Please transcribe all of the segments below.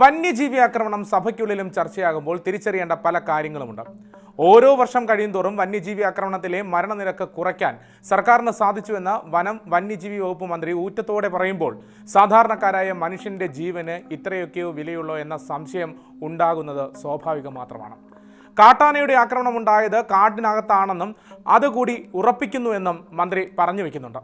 വന്യജീവി ആക്രമണം സഭയ്ക്കുള്ളിലും ചർച്ചയാകുമ്പോൾ തിരിച്ചറിയേണ്ട പല കാര്യങ്ങളുമുണ്ട്. ഓരോ വർഷം കഴിയുന്തോറും വന്യജീവി ആക്രമണത്തിലെ മരണനിരക്ക് കുറയ്ക്കാൻ സർക്കാരിന് സാധിച്ചുവെന്ന് വനം വന്യജീവി വകുപ്പ് മന്ത്രി ഊറ്റത്തോടെ പറയുമ്പോൾ സാധാരണക്കാരായ മനുഷ്യന്റെ ജീവന് ഇത്രയൊക്കെയോ വിലയുള്ളോ എന്ന സംശയം ഉണ്ടാകുന്നത് സ്വാഭാവികം മാത്രമാണ്. കാട്ടാനയുടെ ആക്രമണം ഉണ്ടായത് കാടിനകത്താണെന്നും അതുകൂടി ഉറപ്പിക്കുന്നുവെന്നും മന്ത്രി പറഞ്ഞു വെക്കുന്നുണ്ട്.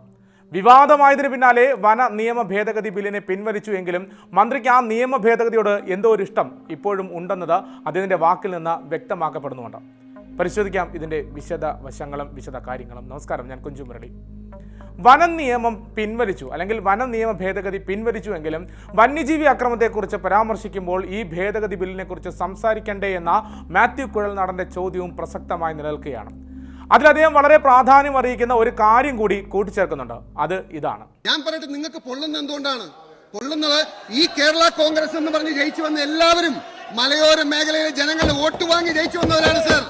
വിവാദമായതിനു പിന്നാലെ വന നിയമ ഭേദഗതി ബില്ലിനെ പിൻവലിച്ചു എങ്കിലും മന്ത്രിക്ക് ആ നിയമ ഭേദഗതിയോട് എന്തോ ഒരു ഇഷ്ടം ഇപ്പോഴും ഉണ്ടെന്നത് അദ്ദേഹത്തിന്റെ വാക്കിൽ നിന്ന് വ്യക്തമാക്കപ്പെടുന്നുണ്ട് പരിശോധിക്കാം ഇതിന്റെ വിശദ വശങ്ങളും വിശദ കാര്യങ്ങളും നമസ്കാരം ഞാൻ കുഞ്ചു മുരളി. വനം നിയമം പിൻവലിച്ചു അല്ലെങ്കിൽ വനം നിയമ ഭേദഗതി പിൻവലിച്ചുവെങ്കിലും വന്യജീവി അക്രമത്തെക്കുറിച്ച് പരാമർശിക്കുമ്പോൾ ഈ ഭേദഗതി ബില്ലിനെ കുറിച്ച് സംസാരിക്കണ്ടേ എന്ന മാത്യു കുഴൽനാടന്റെ ചോദ്യവും പ്രസക്തമായി നിലനിൽക്കുകയാണ്. അതിലദ്ദേഹം വളരെ പ്രാധാന്യം അറിയിക്കുന്ന ഒരു കാര്യം കൂടി കൂട്ടിച്ചേർക്കുന്നുണ്ട്. അത് ഇതാണ്. ഞാൻ പറയട്ടെ നിങ്ങൾക്ക് പൊള്ളുന്ന എന്തുകൊണ്ടാണ്? പൊള്ളുന്നത് ഈ കേരള കോൺഗ്രസ് എന്ന് പറഞ്ഞ് ജയിച്ചു വന്ന എല്ലാവരും മലയോര മേഖലയിലെ ജനങ്ങൾ വോട്ട് വാങ്ങി ജയിച്ചു വന്നവരാണ് സർ.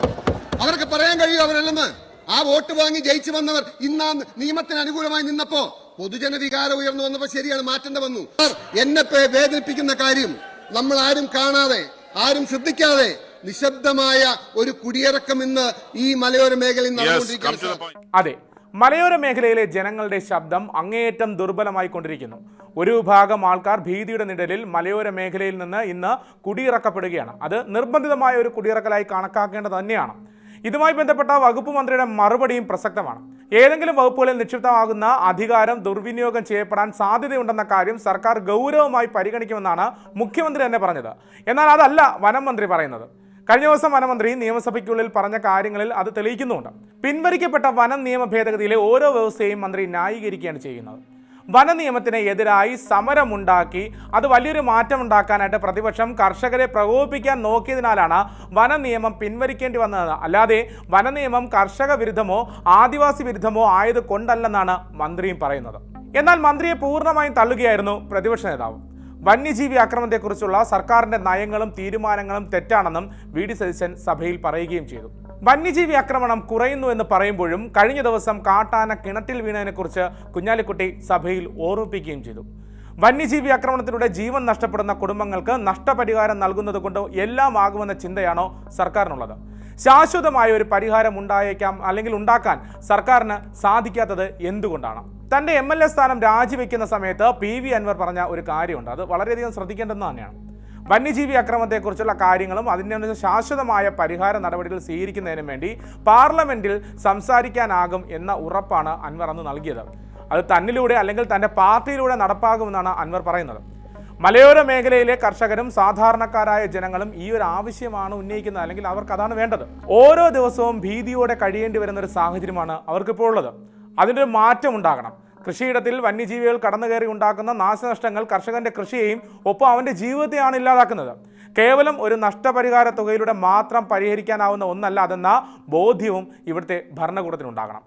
അവർക്ക് പറയാൻ കഴിയും അവരല്ലെന്ന്. ആ വോട്ട് വാങ്ങി ജയിച്ചു വന്നവർ ഇന്ന് ആ നിയമത്തിന് അനുകൂലമായി നിന്നപ്പോ പൊതുജന വികാരം ഉയർന്നു വന്നപ്പോ ശരിയാണ് മാറ്റേണ്ട വന്നു എന്നെ വേദനിപ്പിക്കുന്ന കാര്യം നമ്മൾ ആരും കാണാതെ ആരും ശ്രദ്ധിക്കാതെ നിശബ്ദമായ ഒരു കുടിയിറക്കം ഇന്ന് ഈ മലയോര മേഖലയിൽ Yes, come നടന്നുകൊണ്ടിരിക്കുകയാണ് to the സർ. point. അതെ മലയോര മേഖലയിലെ ജനങ്ങളുടെ ശബ്ദം അങ്ങേയറ്റം ദുർബലമായി കൊണ്ടിരിക്കുന്നു ഒരു വിഭാഗം ആൾക്കാർ ഭീതിയുടെ നിഴലിൽ മലയോര മേഖലയിൽ നിന്ന് ഇന്ന് കുടിയിറക്കപ്പെടുകയാണ് അത് നിർബന്ധിതമായ ഒരു കുടിയിറക്കലായി കണക്കാക്കേണ്ടത് തന്നെയാണ് ഇതുമായി ബന്ധപ്പെട്ട വകുപ്പ് മന്ത്രിയുടെ മറുപടിയും പ്രസക്തമാണ്. ഏതെങ്കിലും വകുപ്പുകളിൽ നിക്ഷിപ്തമാകുന്ന അധികാരം ദുർവിനിയോഗം ചെയ്യപ്പെടാൻ സാധ്യതയുണ്ടെന്ന കാര്യം സർക്കാർ ഗൗരവമായി പരിഗണിക്കുമെന്നാണ് മുഖ്യമന്ത്രി തന്നെ പറഞ്ഞത്. എന്നാൽ അതല്ല വനം മന്ത്രി പറയുന്നത്. കഴിഞ്ഞ ദിവസം വനമന്ത്രി നിയമസഭയ്ക്കുള്ളിൽ പറഞ്ഞ കാര്യങ്ങളിൽ അത് തെളിയിക്കുന്നുണ്ട് പിൻവലിക്കപ്പെട്ട വനം നിയമ ഭേദഗതിയിലെ ഓരോ വ്യവസ്ഥയും മന്ത്രി ന്യായീകരിക്കുകയാണ് ചെയ്യുന്നത്. വന നിയമത്തിന് എതിരായി സമരമുണ്ടാക്കി. അത് വലിയൊരു മാറ്റം ഉണ്ടാക്കാനായിട്ട് പ്രതിപക്ഷം കർഷകരെ പ്രകോപിപ്പിക്കാൻ നോക്കിയതിനാലാണ് വന നിയമം പിൻവലിക്കേണ്ടി വന്നത്. അല്ലാതെ വന നിയമം കർഷക വിരുദ്ധമോ ആദിവാസി വിരുദ്ധമോ ആയത് കൊണ്ടല്ലെന്നാണ് മന്ത്രിയും പറയുന്നത്. എന്നാൽ മന്ത്രിയെ പൂർണമായും തള്ളുകയായിരുന്നു പ്രതിപക്ഷ നേതാവ്. വന്യജീവി ആക്രമണത്തെക്കുറിച്ചുള്ള സർക്കാരിന്റെ നയങ്ങളും തീരുമാനങ്ങളും തെറ്റാണെന്നും വി ഡി സതീശൻ സഭയിൽ പറയുകയും ചെയ്തു. വന്യജീവി ആക്രമണം കുറയുന്നു എന്ന് പറയുമ്പോഴും കഴിഞ്ഞ ദിവസം കാട്ടാന കിണറ്റിൽ വീണതിനെക്കുറിച്ച് കുഞ്ഞാലിക്കുട്ടി സഭയിൽ ഓർമ്മിപ്പിക്കുകയും ചെയ്തു. വന്യജീവി ആക്രമണത്തിലൂടെ ജീവൻ നഷ്ടപ്പെടുന്ന കുടുംബങ്ങൾക്ക് നഷ്ടപരിഹാരം നൽകുന്നത് കൊണ്ട് എല്ലാം ആകുമെന്ന ചിന്തയാണോ സർക്കാരിനുള്ളത്? ശാശ്വതമായ ഒരു പരിഹാരം ഉണ്ടായേക്കാം അല്ലെങ്കിൽ ഉണ്ടാക്കാൻ സർക്കാരിന് സാധിക്കാത്തത് എന്തുകൊണ്ടാണ്? തന്റെ എം എൽ എ സ്ഥാനം രാജിവെക്കുന്ന സമയത്ത് പി വി അൻവർ പറഞ്ഞ ഒരു കാര്യമുണ്ട്. അത് വളരെയധികം ശ്രദ്ധിക്കേണ്ടതെന്ന് തന്നെയാണ്. വന്യജീവി അക്രമത്തെക്കുറിച്ചുള്ള കാര്യങ്ങളും അതിന് ശാശ്വതമായ പരിഹാര നടപടികൾ സ്വീകരിക്കുന്നതിനും വേണ്ടി പാർലമെന്റിൽ സംസാരിക്കാനാകും എന്ന ഉറപ്പാണ് അൻവർ അന്ന് നൽകിയത്. അത് തന്നിലൂടെ അല്ലെങ്കിൽ തന്റെ പാർട്ടിയിലൂടെ നടപ്പാകുമെന്നാണ് അൻവർ പറയുന്നത്. മലയോര മേഖലയിലെ കർഷകരും സാധാരണക്കാരായ ജനങ്ങളും ഈ ഒരു ആവശ്യമാണ് ഉന്നയിക്കുന്നത് അല്ലെങ്കിൽ അവർക്ക് അതാണ് വേണ്ടത്. ഓരോ ദിവസവും ഭീതിയോടെ കഴിയേണ്ടി വരുന്ന ഒരു സാഹചര്യമാണ് അവർക്കിപ്പോൾ ഉള്ളത്. അതിന്റെ മാറ്റം ഉണ്ടാകണം. കൃഷിയിടത്തിൽ വന്യജീവികൾ കടന്നു കയറി ഉണ്ടാക്കുന്ന നാശനഷ്ടങ്ങൾ കർഷകന്റെ കൃഷിയെയും ഒപ്പം അവന്റെ ജീവിതത്തെയാണ് ഇല്ലാതാക്കുന്നത്. കേവലം ഒരു നഷ്ടപരിഹാര തുകയിലൂടെ മാത്രം പരിഹരിക്കാനാവുന്ന ഒന്നല്ല അതെന്ന ബോധ്യവും ഇവിടുത്തെ ഭരണകൂടത്തിനുണ്ടാകണം.